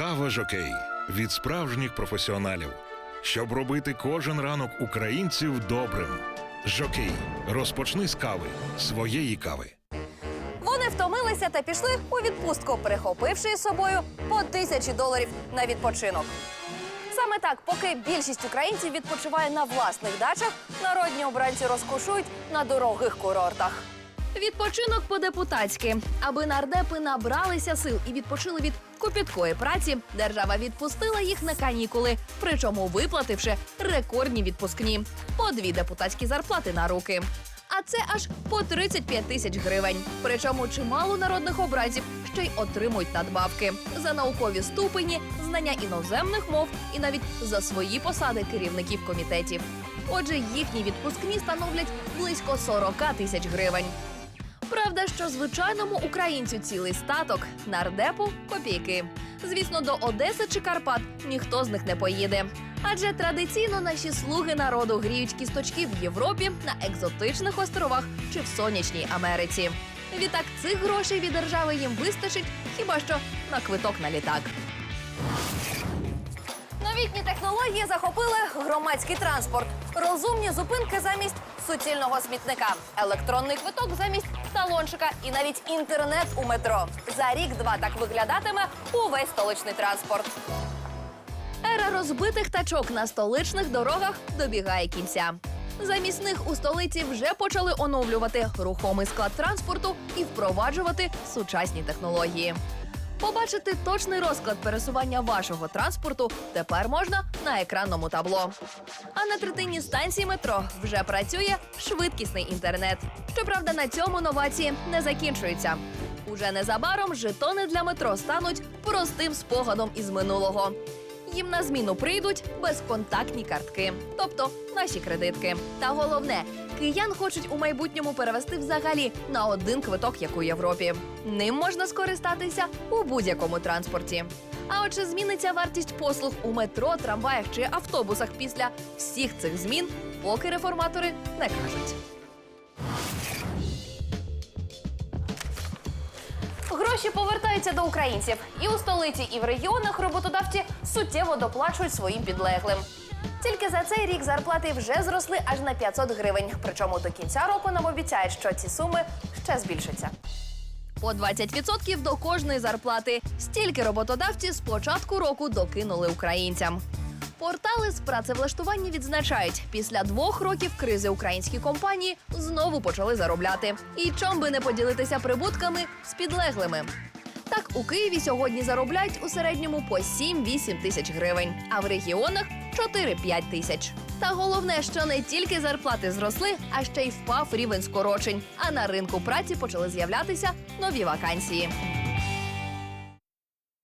Кава Жокей від справжніх професіоналів, щоб робити кожен ранок українців добрим. Жокей. Розпочни з кави своєї кави. Вони втомилися та пішли у відпустку, прихопивши із собою по тисячі доларів на відпочинок. Саме так, поки більшість українців відпочиває на власних дачах, народні обранці розкошують на дорогих курортах. Відпочинок по-депутатськи. Аби нардепи набралися сил і відпочили від копіткої праці, держава відпустила їх на канікули, причому виплативши рекордні відпускні по дві депутатські зарплати на руки. А це аж по 35 тисяч гривень. Причому чимало народних образів ще й отримують надбавки за наукові ступені, знання іноземних мов і навіть за свої посади керівників комітетів. Отже, їхні відпускні становлять близько 40 тисяч гривень. Правда, що звичайному українцю цілий статок, нардепу копійки. Звісно, до Одеси чи Карпат ніхто з них не поїде. Адже традиційно наші слуги народу гріють кісточки в Європі, на екзотичних островах чи в сонячній Америці. Відтак цих грошей від держави їм вистачить хіба що на квиток на літак. Новітні технології захопили громадський транспорт, розумні зупинки замість суцільного смітника, електронний квиток замість талончика і навіть інтернет у метро. За рік-два так виглядатиме увесь столичний транспорт. Ера розбитих тачок на столичних дорогах добігає кінця. Замість них у столиці вже почали оновлювати рухомий склад транспорту і впроваджувати сучасні технології. Побачити точний розклад пересування вашого транспорту тепер можна на екранному табло. А на третині станції метро вже працює швидкісний інтернет. Щоправда, на цьому новації не закінчуються. Уже незабаром жетони для метро стануть простим спогадом із минулого. Їм на зміну прийдуть безконтактні картки, тобто наші кредитки. Та головне, киян хочуть у майбутньому перевести взагалі на один квиток, як у Європі. Ним можна скористатися у будь-якому транспорті. А от чи зміниться вартість послуг у метро, трамваях чи автобусах після всіх цих змін, поки реформатори не кажуть. Гроші повертаються до українців, і у столиці, і в регіонах роботодавці суттєво доплачують своїм підлеглим. Тільки за цей рік зарплати вже зросли аж на 500 гривень. Причому до кінця року нам обіцяють, що ці суми ще збільшаться. По 20% до кожної зарплати. Стільки роботодавці з початку року докинули українцям. Портали з працевлаштування відзначають, після двох років кризи українські компанії знову почали заробляти. І чом би не поділитися прибутками з підлеглими. Так, у Києві сьогодні заробляють у середньому по 7-8 тисяч гривень, а в регіонах 4-5 тисяч. Та головне, що не тільки зарплати зросли, а ще й впав рівень скорочень. А на ринку праці почали з'являтися нові вакансії.